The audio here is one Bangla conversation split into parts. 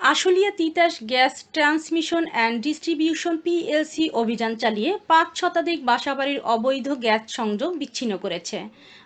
Ashulia Titas gas transmission and distribution PLC অভিযান চালিয়ে পাঁচ শতাধিক বাসাবাড়ির অবৈধ গ্যাস সংযোগ বিচ্ছিন্ন করেছে।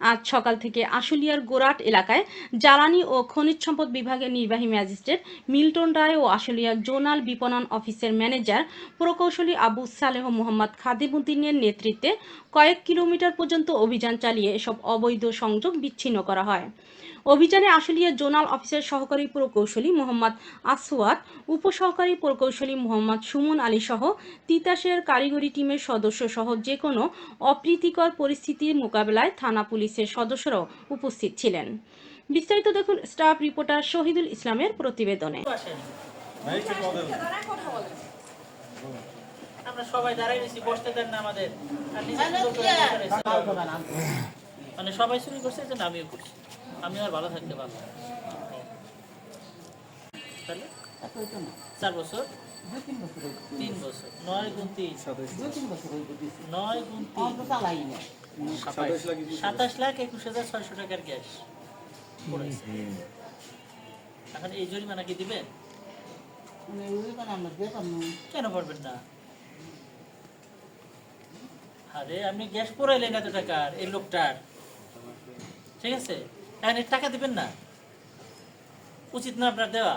আজ সকাল থেকে আশুলিয়ার গোরাট এলাকায় জ্বালানি ও খনিজ সম্পদ বিভাগের নির্বাহী ম্যাজিস্ট্রেট মিল্টন রায় ও আশুলিয়া জোনাল বিপণন অফিসের ম্যানেজার প্রকৌশলী আবু সালেহ মোহাম্মদ খাদিমুদ্দিনের নেতৃত্বে কয়েক কিলোমিটার পর্যন্ত অভিযান চালিয়ে এসব অবৈধ সংযোগ বিচ্ছিন্ন করা হয়। অভিযানে আশুলিয়া জোনাল অফিসের সহকারী প্রকৌশলী মোহাম্মদ আসওয়াদ উপসহকারী প্রকৌশলী মোহাম্মদ সুমন আলী সহ তিতাসের কারিগরি টিমের সদস্য সহ যে কোনো অপ্রীতিকর পরিস্থিতির মোকাবেলায় থানা পুলিশের সদস্যরাও উপস্থিত ছিলেন। বিস্তারিত দেখুন স্টাফ রিপোর্টার শহীদুল ইসলামের প্রতিবেদনে। আমরা সবাই দাঁড়াই নিছি বসতে দেন না আমাদের। আর নিচে সুন্দর করে বসে রয়েছে। মানে সবাই চুরি করছে যে আমিও করছি। আমি আর ভালো থাকতে পারব তাহলে? চার বছর? তিন বছর। নয় গুণ তিন। নয় গুণ তিন। সাতাশ লাখ একুশ হাজার ছয়শো টাকার গ্যাস। এখন এই জরিমানা কি দিবেন কেন পারবেন না? আরে আপনি গ্যাস পড়াইলেন এত টাকার এই লোকটার। ঠিক আছে? এখন টাকা দিবেন না? উচিত না আপনার দেওয়া।